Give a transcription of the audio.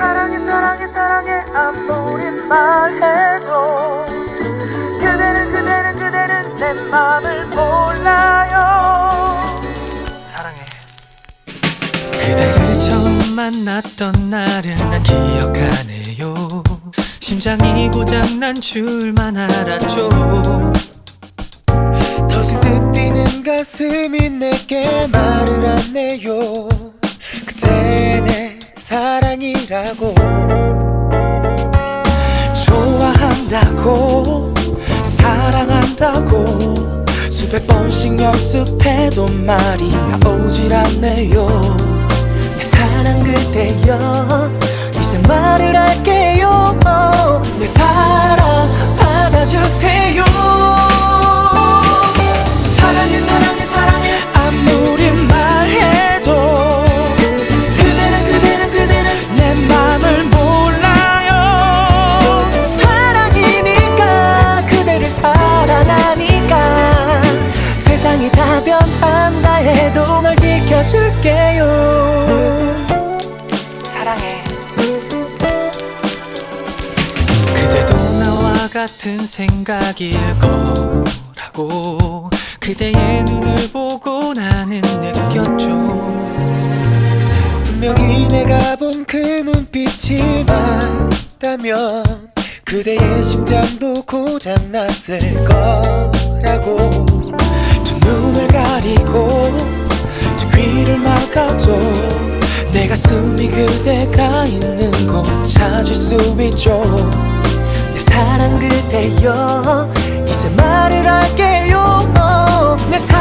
사랑해 사랑해 사랑해. 아무리 말해도 그대는 그대는 그대는 내 맘을 몰라요. 사랑해. 그대를 처음 만났던 날을 난 기억하네요. 심장이 고장난 줄만 알았죠. 터질 듯 뛰는 가슴이 사랑이라고 좋아한다고 사랑한다고 수백 번씩 연습해도 말이 나오질 않네요. 내 사랑 그대여 이제 말을 할게요. 내 사랑 받아주세요 널 지켜줄게요. 사랑해. 그대도 나와 같은 생각일 거라고. 그대의 눈을 보고 나는 느꼈죠. 분명히 내가 본 그 눈빛이 맞다면 그대의 심장도 고장났을 거라고. 두 눈을 가리고 두 막아도 내 가슴이 그대가 있는 곳 찾을 수 있죠. 내 사랑 그대여 이제 말을 할게요. 내 사랑